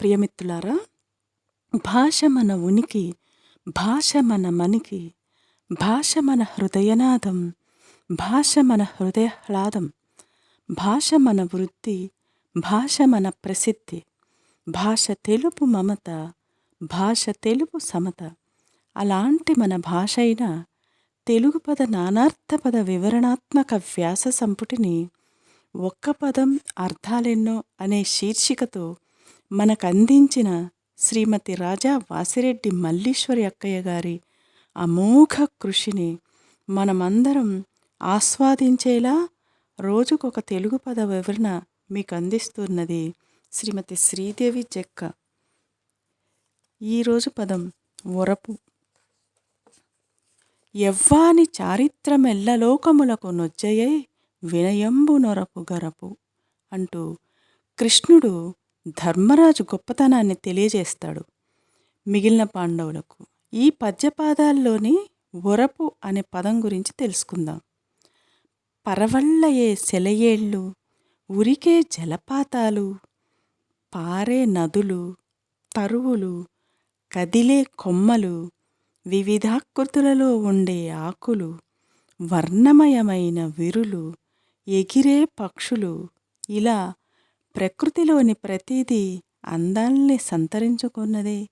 ప్రియమిత్రులారా భాష మన ఉనికి భాష మన మనికి భాష మన హృదయనాదం భాష మన హృదయహ్లాదం భాష మన వృత్తి భాష మన ప్రసిద్ధి భాష తెలుపు మమత భాష తెలుపు సమత. అలాంటి మన భాష అయిన తెలుగు పద నానార్థ పద వివరణాత్మక వ్యాస సంపుటిని ఒక్క పదం అర్థాలెన్నో అనే శీర్షికతో మనకందించిన శ్రీమతి రాజా వాసిరెడ్డి మల్లీశ్వరి అక్కయ్య గారి అమోఘ కృషిని మనమందరం ఆస్వాదించేలా రోజుకొక తెలుగు పద వివరణ మీకు అందిస్తున్నది శ్రీమతి శ్రీదేవి జక్క. ఈరోజు పదం ఒరపు. ఎవ్వాని చారిత్రమెల్లలోకములకు నొజ్జయై వినయంబు నొరపు గరపు అంటూ కృష్ణుడు ధర్మరాజు గొప్పతనాన్ని తెలియజేస్తాడు. మిగిలిన పాండవులకు ఈ పద్యపాదాల్లోని ఒరపు అనే పదం గురించి తెలుసుకుందాం. పరవళ్ళయే సెలయేళ్ళు ఉరికే జలపాతాలు పారే నదులు తరువులు కదిలే కొమ్మలు వివిధాకృతులలో ఉండే ఆకులు వర్ణమయమైన విరులు ఎగిరే పక్షులు ఇలా ప్రకృతిలోని ప్రతిదీ అందాల్ని సంతరించుకున్నదే.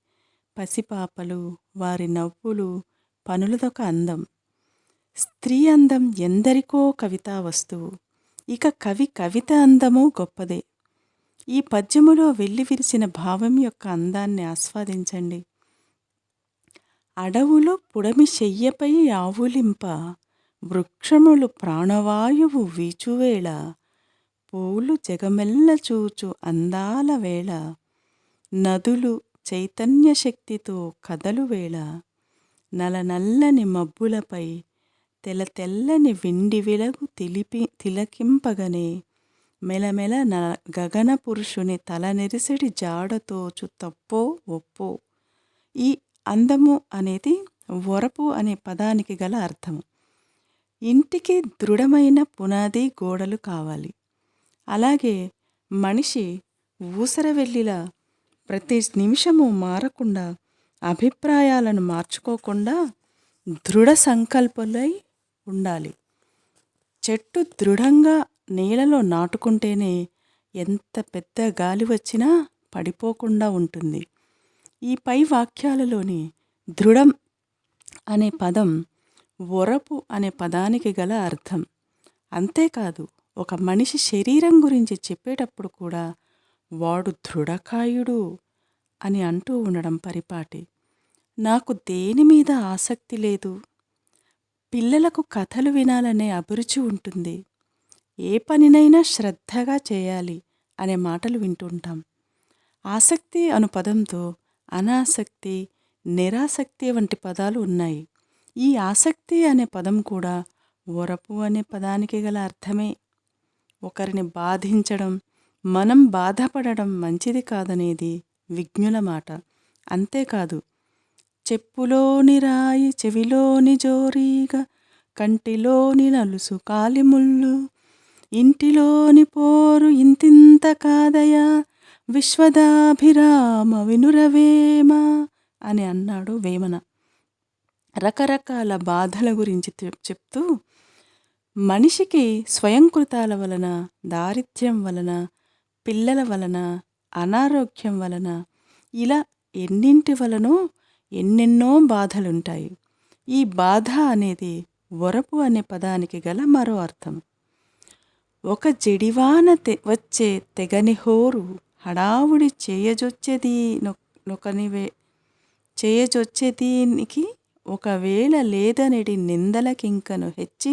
పసిపాపలు వారి నవ్వులు పనులదొక అందం. స్త్రీ అందం ఎందరికో కవితా వస్తువు. ఇక కవి కవిత అందము గొప్పదే. ఈ పద్యములో వెళ్ళి భావం యొక్క అందాన్ని ఆస్వాదించండి. అడవులో పుడమి శయ్యపై ఆవులింప వృక్షములు ప్రాణవాయువు వీచువేళ పూలు జగమెల్ల చూచు అందాల వేళ. నదులు చైతన్య శక్తితో కదలు వేళ. నలనల్లని మబ్బులపై తెల తెల్లని విండి విలగు తిలిపి తిలకింపగనే. మెలమెల న గగన పురుషుని తలనెరిసెడి జాడతోచు తప్పో ఒప్పో. ఈ అందము అనేది ఒరపు అనే పదానికి గల అర్థము ఇంటికి దృఢమైన పునాది గోడలు కావాలి. అలాగే మనిషి ఊసరవెల్లిలా ప్రతి నిమిషము మారకుండా అభిప్రాయాలను మార్చుకోకుండా దృఢ సంకల్పలై ఉండాలి. చెట్టు దృఢంగా నేలలో నాటుకుంటేనే ఎంత పెద్ద గాలి వచ్చినా పడిపోకుండా ఉంటుంది. ఈ పై వాక్యాలలోని దృఢం అనే పదం ఒరపు అనే పదానికి గల అర్థం. అంతేకాదు ఒక మనిషి శరీరం గురించి చెప్పేటప్పుడు కూడా వాడు దృఢకాయుడు అని అంటూ ఉండడం పరిపాటి. నాకు దేని మీద ఆసక్తి లేదు. పిల్లలకు కథలు వినాలనే అభిరుచి ఉంటుంది. ఏ పనినైనా శ్రద్ధగా చేయాలి అనే మాటలు వింటుంటాం. ఆసక్తి అను పదంతో అనాసక్తి నిరాసక్తి వంటి పదాలు ఉన్నాయి. ఈ ఆసక్తి అనే పదం కూడా ఒరపు అనే పదానికి గల అర్థమే. ఒకరిని బాధించడం మనం బాధపడడం మంచిది కాదనేది విజ్ఞుల మాట. అంతేకాదు చెప్పులోని రాయి చెవిలోని జోరీగా కంటిలోని నలుసు కాలిముళ్ళు ఇంటిలోని పోరు ఇంతింత కాదయా విశ్వదాభిరామ వినురవేమ అని అన్నాడు వేమన. రకరకాల బాధల గురించి చెప్తూ మనిషికి స్వయంకృతాల వలన దారిద్ర్యం వలన పిల్లల వలన అనారోగ్యం వలన ఇలా ఎన్నింటి వలనో ఎన్నెన్నో బాధలుంటాయి. ఈ బాధ అనేది వరపు అనే పదానికి గల మరో అర్థం. ఒక జడివాన తె వచ్చే తెగని హోరు హడావుడి చేయజొచ్చేది నొకనివే చేయజొచ్చేదీనికి ఒకవేళ లేదనేటి నిందలకింకను హెచ్చి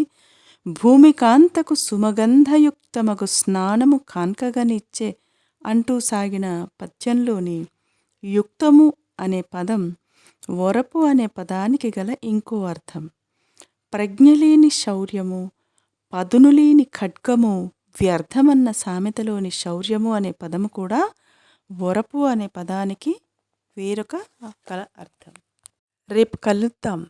భూమికాంతకు సుమగంధయుక్తమగు స్నానము కాన్కగనిచ్చే అంటూ సాగిన పద్యంలోని యుక్తము అనే పదం ఒరపు అనే పదానికి గల ఇంకో అర్థం. ప్రజ్ఞలేని శౌర్యము పదునులేని ఖడ్గము వ్యర్థమన్న సామెతలోని శౌర్యము అనే పదము కూడా ఒరపు అనే పదానికి వేరొక కల అర్థం. రేపు కలుద్దాం.